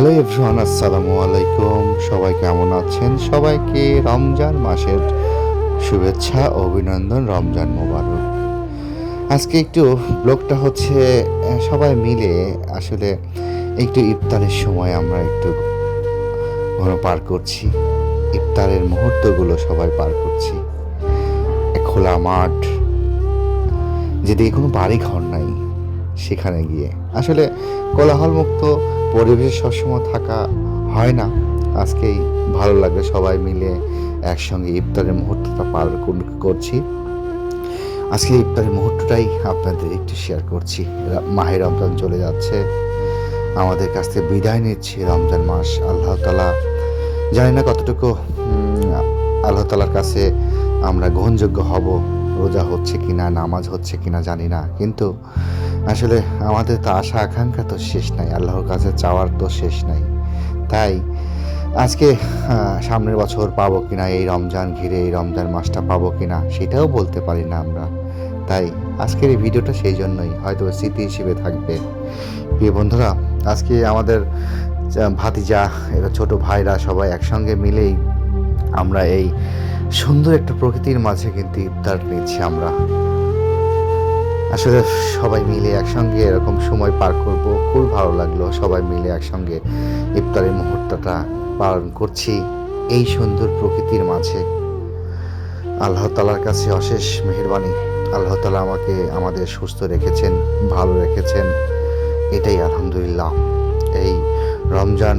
Hello everyone, আসসালামু আলাইকুম। সবাই কেমন আছেন? সবাইকে রমজান মাসের শুভেচ্ছা, অভিনন্দন, রমজান মোবারক। আজকে একটু ব্লগটা হচ্ছে সবাই মিলে আসলে একটু ইফতারের সময় আমরা একটু ঘন পার করছি। ইফতারের মুহূর্তগুলো সবাই পার করছি। খোলা মাঠ যেদিকে কোনো বাড়ি ঘর নাই সেখানে গিয়ে। আসলে কোলাহলমুক্ত পরিবেশে সবসময় থাকা হয় না। আজকেই ভালো লাগে সবাই মিলে একসঙ্গে ইফতারের মুহূর্তটা পার করছি। আজকে ইফতারের মুহূর্তটাই আপনাদের একটু শেয়ার করছি। মাহে রমজান চলে যাচ্ছে। আমাদের কাছ থেকে বিদায় নিচ্ছি রমজান মাস। আল্লাহ তালা জানি না কতটুকু আল্লাহ তালার কাছে আমরা গ্রহণযোগ্য হব। রোজা হচ্ছে কিনা, নামাজ হচ্ছে কিনা জানি না। কিন্তু আসলে আমাদের তো আশা, আকাঙ্ক্ষা তো শেষ নাই, আল্লাহর কাছে চাওয়ার তো শেষ নাই। তাই আজকে সামনের বছর পাবো কিনা, এই রমজান ঘিরে এই রমজান মাসটা পাবো কিনা, সেটাও বলতে পারি না আমরা। তাই আজকের এই ভিডিওটা সেই জন্যই, হয়তো স্মৃতি হিসেবে থাকবে। প্রিয় বন্ধুরা, আজকে আমাদের ভাতিজা, এরা ছোট ভাইরা সবাই একসঙ্গে মিলেই আমরা এই সুন্দর একটা প্রকৃতির মাঝে কিন্তু ইফতার নিচ্ছি আমরা। আসলে সবাই মিলে একসঙ্গে এরকম সময় পার করব। খুব ভালো লাগল সবাই মিলে একসঙ্গে ইফতারের মুহূর্তটা পালন করছি এই সুন্দর প্রকৃতির মাঝে। আল্লাহ তালার কাছে অশেষ মেহরবানি। আল্লাহ তালা আমাকে আমাদের সুস্থ রেখেছেন, ভালো রেখেছেন। এটাই আলহামদুলিল্লাহ। এই রমজান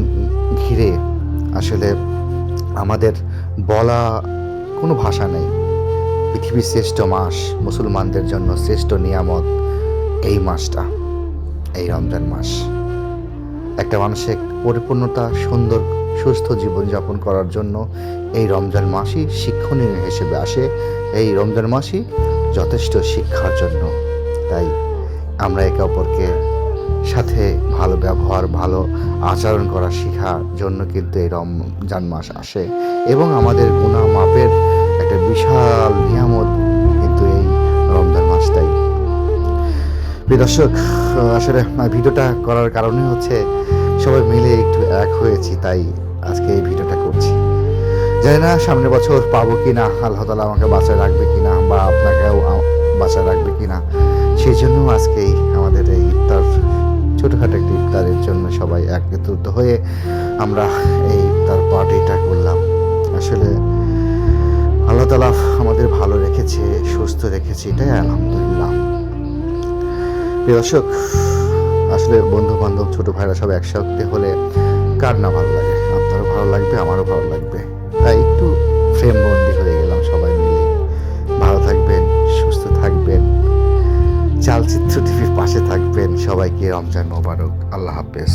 ঘিরে আসলে আমাদের বলা কোনো ভাষা নেই। পৃথিবীর শ্রেষ্ঠ মাস, মুসলমানদের জন্য শ্রেষ্ঠ নিয়ামত এই মাসটা, এই রমজান মাস। একটা মানুষের পরিপূর্ণতা, সুন্দর, সুস্থ জীবনযাপন করার জন্য এই রমজান মাসই শিক্ষণীয় হিসেবে আসে। এই রমজান মাসই যথেষ্ট শিক্ষার জন্য। তাই আমরা একে অপরকে সাথে ভালো ব্যবহার, ভালো আচরণ করা শেখার জন্য কিন্তু এই রমজান মাস আসে। এবং আমাদের গুণা মাপের দর্শক আসলে ভিডিওটা করার কারণে হচ্ছে সবাই মিলে একটু এক হয়েছি, তাই আজকে এই ভিডিওটা করছি। জানি না সামনের বছর পাবো কি না আল্লাহ তালা আমাকে বাঁচায় রাখবে কি না বা আপনাকেও বাঁচায় রাখবে কি না সেই জন্য আজকেই আমাদের এই ইফতার, ছোটোখাটো একটি ইফতারের জন্য সবাই একত্রিত হয়ে আমরা এই ইফতার পার্টিটা করলাম। আসলে, আল্লাহ তালা আমাদের ভালো রেখেছে, সুস্থ রেখেছে, এটাই আলহামদুলিল্লাহ। প্রিয় দর্শক, আসলে বন্ধু বান্ধব ছোট ভাইরা সব একসাথে হলে কার না ভালো লাগে? আপনারও ভালো লাগবে, আমারও ভালো লাগবে। তাই একটু ফ্রেম বন্দি হয়ে গেলাম সবাই মিলে। ভালো থাকবেন, সুস্থ থাকবেন, চালচিত্র টিভির পাশে থাকবেন। সবাইকে রমজান মোবারক। আল্লাহ হাফেজ।